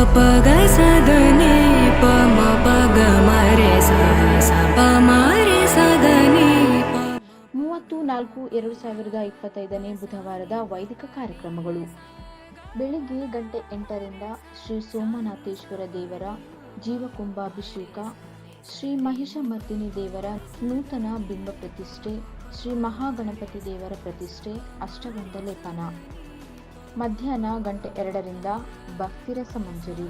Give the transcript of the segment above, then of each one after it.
प ग स द नि प म प ग म रे ಸ ಸ ಪ ಮ ರೆ ಸ ದ ನಿ ಪ ಮೂವತ್ತು ನಾಲ್ಕು ಎರಡು ಸಾವಿರದ ಇಪ್ಪತ್ತೈದನೇ ಬುಧವಾರದ ವೈದಿಕ ಕಾರ್ಯಕ್ರಮಗಳು ಬೆಳಿಗ್ಗೆ ಗಂಟೆ ಎಂಟರಿಂದ ಶ್ರೀ ಸೋಮನಾಥೇಶ್ವರ ದೇವರ ಜೀವಕುಂಭಾಭಿಷೇಕ ಶ್ರೀ ಮಹಿಷಮರ್ದಿನಿ ದೇವರ ನೂತನ ಬಿಂಬ ಪ್ರತಿಷ್ಠೆ ಶ್ರೀ ಮಹಾಗಣಪತಿ ದೇವರ ಪ್ರತಿಷ್ಠೆ ಅಷ್ಟಗಂಧ ಲೇಪನ ಮಧ್ಯಾಹ್ನ ಗಂಟೆ ಎರಡರಿಂದ ಭಕ್ತಿರಸ ಮಂಜರಿ.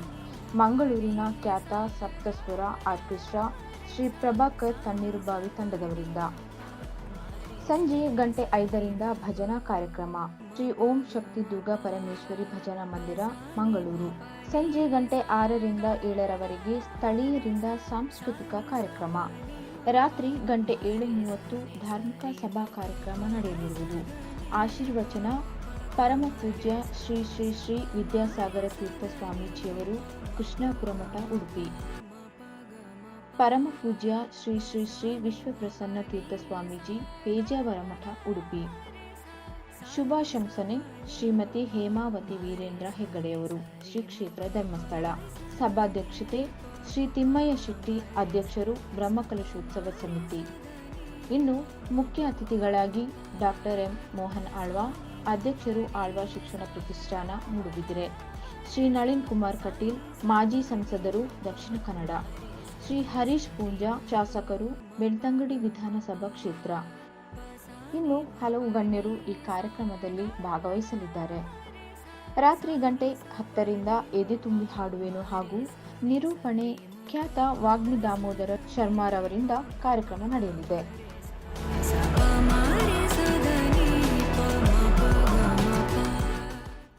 ಮಂಗಳೂರಿನ ಖ್ಯಾತ ಸಪ್ತಸ್ವರ ಆರ್ಕೆಸ್ಟ್ರಾ ಶ್ರೀ ಪ್ರಭಾಕರ್ ತಣ್ಣೀರುಬಾವಿ ತಂಡದವರಿಂದ. ಸಂಜೆ ಗಂಟೆ ಐದರಿಂದ ಭಜನಾ ಕಾರ್ಯಕ್ರಮ. ಶ್ರೀ ಓಂ ಶಕ್ತಿ ದುರ್ಗಾ ಪರಮೇಶ್ವರಿ ಭಜನಾ ಮಂದಿರ, ಮಂಗಳೂರು. ಸಂಜೆ ಗಂಟೆ ಆರರಿಂದ ಏಳರವರೆಗೆ ಸ್ಥಳೀಯರಿಂದ ಸಾಂಸ್ಕೃತಿಕ ಕಾರ್ಯಕ್ರಮ. ರಾತ್ರಿ ಗಂಟೆ ಏಳು ಮೂವತ್ತು ಧಾರ್ಮಿಕ ಸಭಾ ಕಾರ್ಯಕ್ರಮ ನಡೆಯಲಿರುವುದು. ಆಶೀರ್ವಚನ ಪರಮ ಪೂಜ್ಯ ಶ್ರೀ ಶ್ರೀ ಶ್ರೀ ವಿದ್ಯಾಸಾಗರ ತೀರ್ಥ ಸ್ವಾಮೀಜಿಯವರು ಕೃಷ್ಣಾಪುರ ಮಠ ಉಡುಪಿ. ಪರಮ ಪೂಜ್ಯ ಶ್ರೀ ಶ್ರೀ ಶ್ರೀ ವಿಶ್ವಪ್ರಸನ್ನ ತೀರ್ಥ ಸ್ವಾಮೀಜಿ ಪೇಜಾವರ ಮಠ ಉಡುಪಿ. ಶುಭಾಶಂಸನೆ ಶ್ರೀಮತಿ ಹೇಮಾವತಿ ವೀರೇಂದ್ರ ಹೆಗ್ಗಡೆಯವರು ಶ್ರೀ ಕ್ಷೇತ್ರ ಧರ್ಮಸ್ಥಳ. ಸಭಾಧ್ಯಕ್ಷತೆ ಶ್ರೀ ತಿಮ್ಮಯ್ಯ ಶೆಟ್ಟಿ, ಅಧ್ಯಕ್ಷರು ಬ್ರಹ್ಮಕಲಶೋತ್ಸವ ಸಮಿತಿ. ಇನ್ನು ಮುಖ್ಯ ಅತಿಥಿಗಳಾಗಿ ಡಾಕ್ಟರ್ ಎಂ ಮೋಹನ್ ಆಳ್ವಾ ಅಧ್ಯಕ್ಷರು ಆಳ್ವಾ ಶಿಕ್ಷಣ ಪ್ರತಿಷ್ಠಾನ ಮೂಡುಬಿದಿರೆ ಶ್ರೀ ನಳಿನ್ ಕುಮಾರ್ ಕಟೀಲ್, ಮಾಜಿ ಸಂಸದರು ದಕ್ಷಿಣ ಕನ್ನಡ. ಶ್ರೀ ಹರೀಶ್ ಪೂಂಜಾ, ಶಾಸಕರು ಬೆಳ್ತಂಗಡಿ ವಿಧಾನಸಭಾ ಕ್ಷೇತ್ರ. ಇನ್ನು ಹಲವು ಗಣ್ಯರು ಈ ಕಾರ್ಯಕ್ರಮದಲ್ಲಿ ಭಾಗವಹಿಸಲಿದ್ದಾರೆ. ರಾತ್ರಿ ಗಂಟೆ ಹತ್ತರಿಂದ ಎದೆ ತುಂಬಿ ಹಾಡುವೆನು ಹಾಗೂ ನಿರೂಪಣೆ ಖ್ಯಾತ ವಾಗ್ಮಿ ದಾಮೋದರ ಶರ್ಮಾರವರಿಂದ ಕಾರ್ಯಕ್ರಮ ನಡೆಯಲಿದೆ.